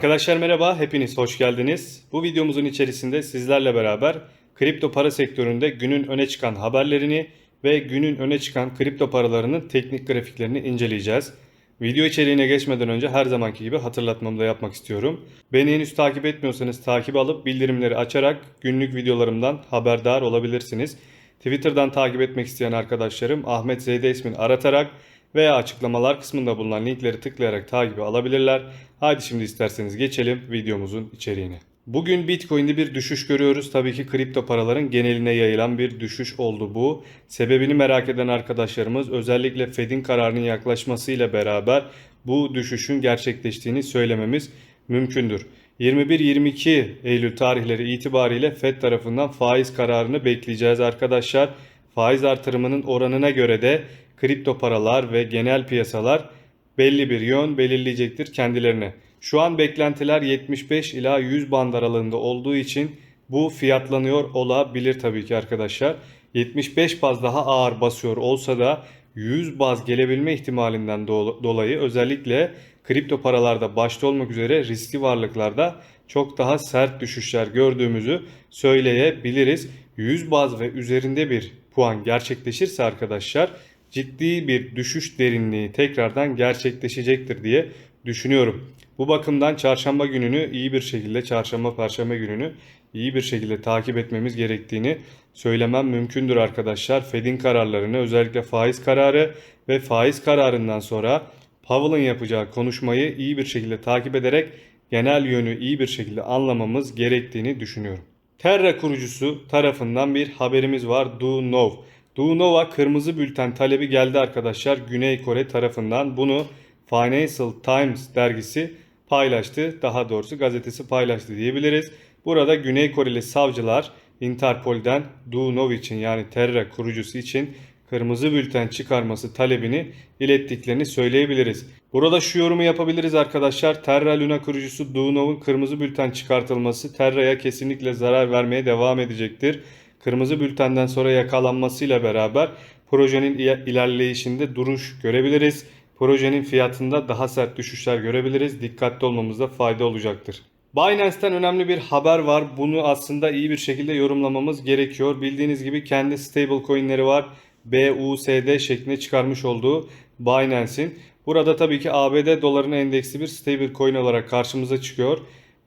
Arkadaşlar merhaba, hepiniz hoş geldiniz. Bu videomuzun içerisinde sizlerle beraber kripto para sektöründe günün öne çıkan haberlerini ve günün öne çıkan kripto paralarının teknik grafiklerini inceleyeceğiz. Video içeriğine geçmeden önce her zamanki gibi hatırlatmamı da yapmak istiyorum. Beni henüz takip etmiyorsanız takip alıp bildirimleri açarak günlük videolarımdan haberdar olabilirsiniz. Twitter'dan takip etmek isteyen arkadaşlarım Ahmet Zeyde ismini aratarak veya açıklamalar kısmında bulunan linkleri tıklayarak takibi alabilirler. Haydi şimdi isterseniz geçelim videomuzun içeriğine. Bugün Bitcoin'de bir düşüş görüyoruz. Tabii ki kripto paraların geneline yayılan bir düşüş oldu bu. Sebebini merak eden arkadaşlarımız özellikle Fed'in kararının yaklaşmasıyla beraber bu düşüşün gerçekleştiğini söylememiz mümkündür. 21-22 Eylül tarihleri itibariyle Fed tarafından faiz kararını bekleyeceğiz arkadaşlar. Faiz artırımının oranına göre de kripto paralar ve genel piyasalar belli bir yön belirleyecektir kendilerine. Şu an beklentiler 75 ila 100 band aralığında olduğu için bu fiyatlanıyor olabilir tabii ki arkadaşlar. 75 baz daha ağır basıyor olsa da 100 baz gelebilme ihtimalinden do- dolayı özellikle kripto paralarda başta olmak üzere riskli varlıklarda çok daha sert düşüşler gördüğümüzü söyleyebiliriz. 100 baz ve üzerinde bir puan gerçekleşirse arkadaşlar ciddi bir düşüş derinliği tekrardan gerçekleşecektir diye düşünüyorum. Bu bakımdan çarşamba gününü iyi bir şekilde çarşamba perşembe gününü iyi bir şekilde takip etmemiz gerektiğini söylemem mümkündür arkadaşlar. Fed'in kararlarını özellikle faiz kararı ve faiz kararından sonra Powell'ın yapacağı konuşmayı iyi bir şekilde takip ederek genel yönü iyi bir şekilde anlamamız gerektiğini düşünüyorum. Terra kurucusu tarafından bir haberimiz var. Do Know. Do Know'a kırmızı bülten talebi geldi arkadaşlar Güney Kore tarafından. Bunu Financial Times dergisi paylaştı. Daha doğrusu gazetesi paylaştı diyebiliriz. Burada Güney Koreli savcılar Interpol'den Do Know için yani Terra kurucusu için kırmızı bülten çıkarması talebini ilettiklerini söyleyebiliriz. Burada şu yorumu yapabiliriz arkadaşlar. Terra Luna kurucusu Do Know'un kırmızı bülten çıkartılması Terra'ya kesinlikle zarar vermeye devam edecektir. Kırmızı bültenden sonra yakalanmasıyla beraber projenin ilerleyişinde duruş görebiliriz. Projenin fiyatında daha sert düşüşler görebiliriz. Dikkatli olmamızda fayda olacaktır. Binance'ten önemli bir haber var. Bunu aslında iyi bir şekilde yorumlamamız gerekiyor. Bildiğiniz gibi kendi stable coin'leri var. BUSD şeklinde çıkarmış olduğu Binance'in. Burada tabii ki ABD dolarına endeksli bir stable coin olarak karşımıza çıkıyor.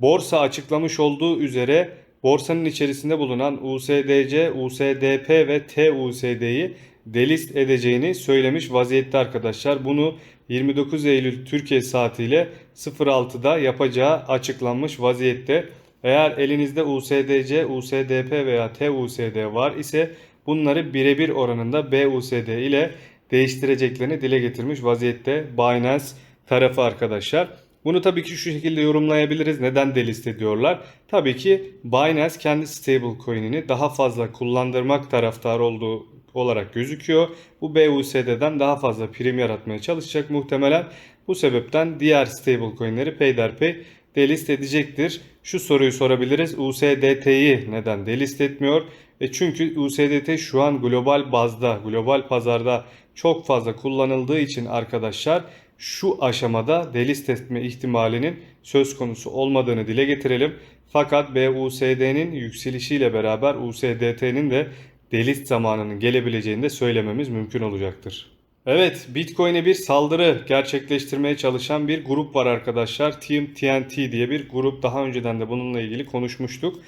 Borsa açıklamış olduğu üzere borsanın içerisinde bulunan USDC, USDP ve TUSD'yi delist edeceğini söylemiş vaziyette arkadaşlar. Bunu 29 Eylül Türkiye saatiyle 06'da yapacağı açıklanmış vaziyette. Eğer elinizde USDC, USDP veya TUSD var ise bunları birebir oranında BUSD ile değiştireceklerini dile getirmiş vaziyette Binance tarafı arkadaşlar. Bunu tabii ki şu şekilde yorumlayabiliriz. Neden delist ediyorlar? Tabii ki Binance kendi stable coin'ini daha fazla kullandırmak taraftarı olduğu olarak gözüküyor. Bu BUSD'den daha fazla prim yaratmaya çalışacak muhtemelen. Bu sebepten diğer stable coin'leri peyderpey delist edecektir. Şu soruyu sorabiliriz. USDT'yi neden delist etmiyor? E çünkü USDT şu an global bazda, global pazarda çok fazla kullanıldığı için arkadaşlar şu aşamada delist etme ihtimalinin söz konusu olmadığını dile getirelim. Fakat BUSD'nin yükselişiyle beraber USDT'nin de delist zamanının gelebileceğini de söylememiz mümkün olacaktır. Evet, Bitcoin'e bir saldırı gerçekleştirmeye çalışan bir grup var arkadaşlar. Team TNT diye bir grup. Daha önceden de bununla ilgili konuşmuştuk.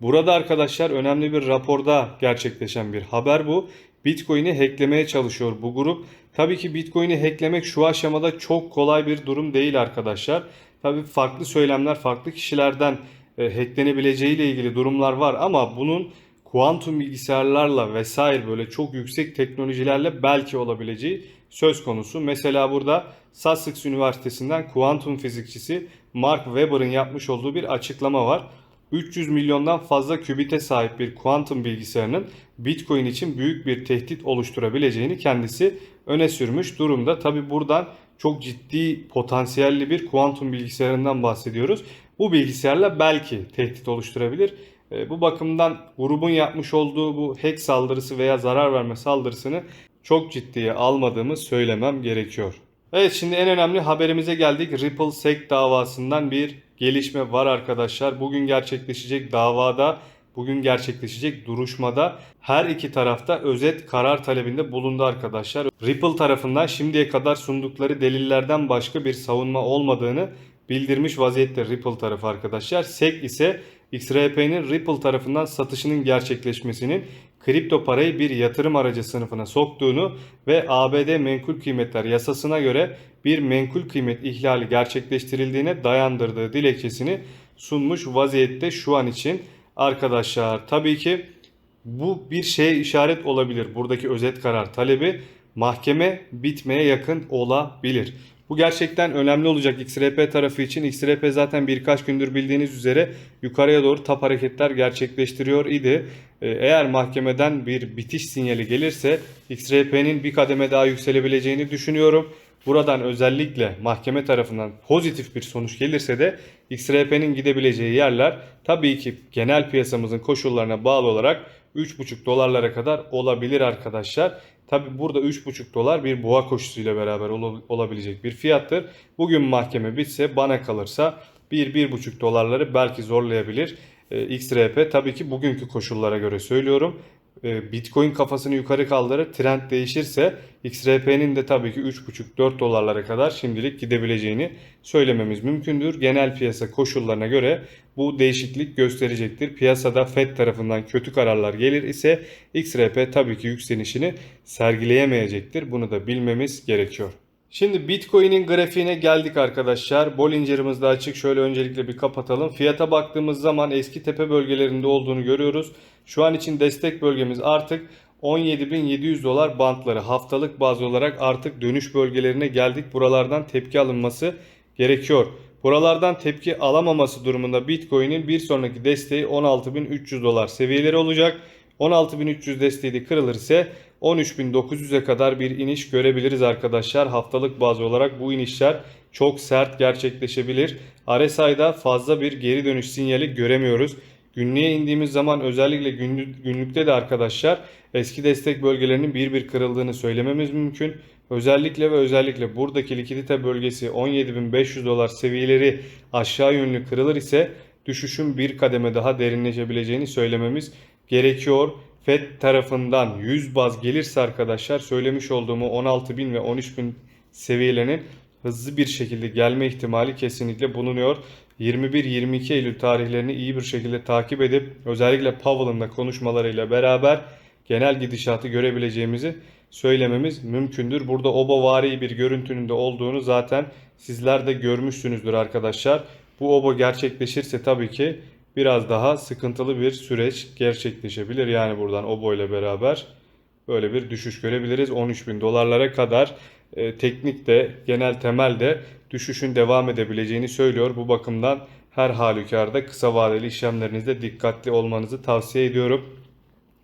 Burada arkadaşlar önemli bir raporda gerçekleşen bir haber bu. Bitcoin'i hacklemeye çalışıyor bu grup. Tabii ki Bitcoin'i hacklemek şu aşamada çok kolay bir durum değil arkadaşlar. Tabii farklı söylemler farklı kişilerden e, hacklenebileceği ile ilgili durumlar var ama bunun kuantum bilgisayarlarla vesaire böyle çok yüksek teknolojilerle belki olabileceği söz konusu. Mesela burada Sussex Üniversitesi'nden kuantum fizikçisi Mark Webber'ın yapmış olduğu bir açıklama var. 300 milyondan fazla kübite sahip bir kuantum bilgisayarının Bitcoin için büyük bir tehdit oluşturabileceğini kendisi öne sürmüş durumda. Tabi buradan çok ciddi potansiyelli bir kuantum bilgisayarından bahsediyoruz. Bu bilgisayarla belki tehdit oluşturabilir. E, bu bakımdan grubun yapmış olduğu bu hack saldırısı veya zarar verme saldırısını çok ciddiye almadığımı söylemem gerekiyor. Evet şimdi en önemli haberimize geldik. Ripple SEC davasından bir gelişme var arkadaşlar. Bugün gerçekleşecek davada, bugün gerçekleşecek duruşmada her iki tarafta özet karar talebinde bulundu arkadaşlar. Ripple tarafından şimdiye kadar sundukları delillerden başka bir savunma olmadığını bildirmiş vaziyette Ripple tarafı arkadaşlar. SEC ise XRP'nin Ripple tarafından satışının gerçekleşmesinin kripto parayı bir yatırım aracı sınıfına soktuğunu ve ABD menkul kıymetler yasasına göre bir menkul kıymet ihlali gerçekleştirildiğine dayandırdığı dilekçesini sunmuş vaziyette şu an için arkadaşlar. Tabii ki bu bir şeye işaret olabilir. Buradaki özet karar talebi mahkeme bitmeye yakın olabilir. Bu gerçekten önemli olacak XRP tarafı için. XRP zaten birkaç gündür bildiğiniz üzere yukarıya doğru tap hareketler gerçekleştiriyor idi. Ee, Eğer mahkemeden bir bitiş sinyali gelirse XRP'nin bir kademe daha yükselebileceğini düşünüyorum. Buradan özellikle mahkeme tarafından pozitif bir sonuç gelirse de XRP'nin gidebileceği yerler tabii ki genel piyasamızın koşullarına bağlı olarak 3,5 dolarlara kadar olabilir arkadaşlar. Tabi burada 3,5 dolar bir boğa koşusuyla beraber ol- olabilecek bir fiyattır. Bugün mahkeme bitse bana kalırsa 1-1,5 dolarları belki zorlayabilir. Ee, XRP tabii ki bugünkü koşullara göre söylüyorum. Ee, Bitcoin kafasını yukarı kaldırır trend değişirse XRP'nin de tabii ki 3,5-4 dolarlara kadar şimdilik gidebileceğini söylememiz mümkündür. Genel piyasa koşullarına göre bu değişiklik gösterecektir. Piyasada Fed tarafından kötü kararlar gelir ise XRP tabii ki yükselişini sergileyemeyecektir. Bunu da bilmemiz gerekiyor. Şimdi Bitcoin'in grafiğine geldik arkadaşlar. Bollinger'ımız da açık. Şöyle öncelikle bir kapatalım. Fiyata baktığımız zaman eski tepe bölgelerinde olduğunu görüyoruz. Şu an için destek bölgemiz artık 17.700 dolar bantları. Haftalık baz olarak artık dönüş bölgelerine geldik. Buralardan tepki alınması gerekiyor. Buralardan tepki alamaması durumunda Bitcoin'in bir sonraki desteği 16.300 dolar seviyeleri olacak. 16.300 desteği de kırılır ise 13.900'e kadar bir iniş görebiliriz arkadaşlar. Haftalık baz olarak bu inişler çok sert gerçekleşebilir. RSI'da fazla bir geri dönüş sinyali göremiyoruz. Günlüğe indiğimiz zaman özellikle günlük, günlükte de arkadaşlar eski destek bölgelerinin bir bir kırıldığını söylememiz mümkün. Özellikle ve özellikle buradaki likidite bölgesi 17.500 dolar seviyeleri aşağı yönlü kırılır ise düşüşün bir kademe daha derinleşebileceğini söylememiz gerekiyor. Fed tarafından 100 baz gelirse arkadaşlar söylemiş olduğumu 16.000 ve 13.000 seviyelerinin hızlı bir şekilde gelme ihtimali kesinlikle bulunuyor. 21-22 Eylül tarihlerini iyi bir şekilde takip edip özellikle Powell'ın da konuşmalarıyla beraber genel gidişatı görebileceğimizi söylememiz mümkündür. Burada obovari bir görüntünün de olduğunu zaten sizler de görmüşsünüzdür arkadaşlar. Bu obo gerçekleşirse tabii ki biraz daha sıkıntılı bir süreç gerçekleşebilir. Yani buradan obo ile beraber böyle bir düşüş görebiliriz. 13 bin dolarlara kadar e, teknik de genel temel de düşüşün devam edebileceğini söylüyor. Bu bakımdan her halükarda kısa vadeli işlemlerinizde dikkatli olmanızı tavsiye ediyorum.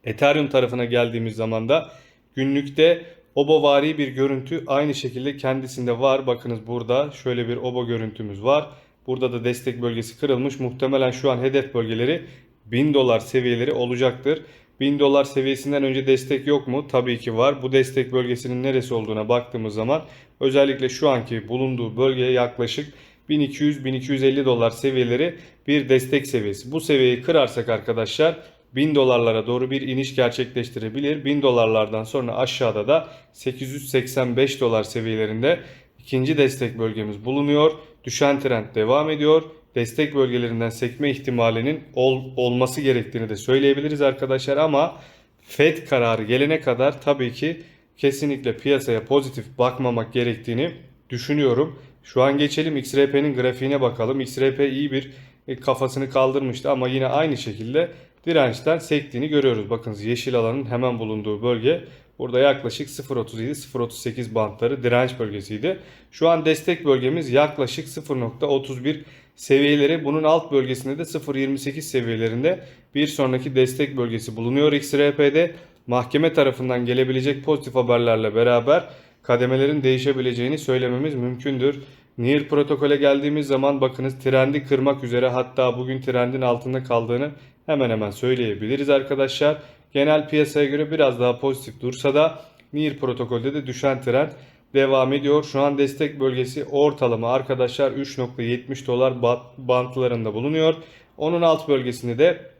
Ethereum tarafına geldiğimiz zaman da günlükte obovari bir görüntü aynı şekilde kendisinde var. Bakınız burada şöyle bir obo görüntümüz var. Burada da destek bölgesi kırılmış. Muhtemelen şu an hedef bölgeleri 1000 dolar seviyeleri olacaktır. 1000 dolar seviyesinden önce destek yok mu? Tabii ki var. Bu destek bölgesinin neresi olduğuna baktığımız zaman özellikle şu anki bulunduğu bölgeye yaklaşık 1200-1250 dolar seviyeleri bir destek seviyesi. Bu seviyeyi kırarsak arkadaşlar 1000 dolarlara doğru bir iniş gerçekleştirebilir. 1000 dolarlardan sonra aşağıda da 885 dolar seviyelerinde ikinci destek bölgemiz bulunuyor. Düşen trend devam ediyor. Destek bölgelerinden sekme ihtimalinin ol, olması gerektiğini de söyleyebiliriz arkadaşlar ama Fed kararı gelene kadar tabii ki kesinlikle piyasaya pozitif bakmamak gerektiğini düşünüyorum. Şu an geçelim XRP'nin grafiğine bakalım. XRP iyi bir e, kafasını kaldırmıştı ama yine aynı şekilde dirençten sektiğini görüyoruz. Bakınız yeşil alanın hemen bulunduğu bölge burada yaklaşık 0.37-0.38 bantları direnç bölgesiydi. Şu an destek bölgemiz yaklaşık 0.31 seviyeleri. Bunun alt bölgesinde de 0.28 seviyelerinde bir sonraki destek bölgesi bulunuyor XRP'de. Mahkeme tarafından gelebilecek pozitif haberlerle beraber kademelerin değişebileceğini söylememiz mümkündür. Near protokole geldiğimiz zaman bakınız trendi kırmak üzere hatta bugün trendin altında kaldığını hemen hemen söyleyebiliriz arkadaşlar. Genel piyasaya göre biraz daha pozitif dursa da Near protokolde de düşen trend devam ediyor. Şu an destek bölgesi ortalama arkadaşlar 3.70 dolar bantlarında bulunuyor. Onun alt bölgesinde de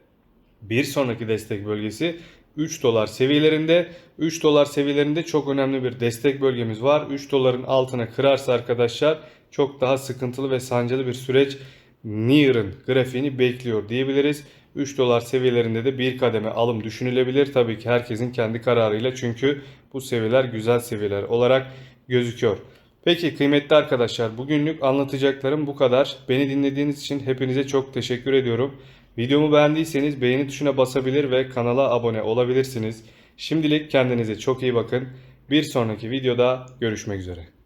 bir sonraki destek bölgesi 3 dolar seviyelerinde. 3 dolar seviyelerinde çok önemli bir destek bölgemiz var. 3 doların altına kırarsa arkadaşlar çok daha sıkıntılı ve sancılı bir süreç Near'ın grafiğini bekliyor diyebiliriz. 3 dolar seviyelerinde de bir kademe alım düşünülebilir. Tabii ki herkesin kendi kararıyla çünkü bu seviyeler güzel seviyeler olarak gözüküyor. Peki kıymetli arkadaşlar bugünlük anlatacaklarım bu kadar. Beni dinlediğiniz için hepinize çok teşekkür ediyorum. Videomu beğendiyseniz beğeni tuşuna basabilir ve kanala abone olabilirsiniz. Şimdilik kendinize çok iyi bakın. Bir sonraki videoda görüşmek üzere.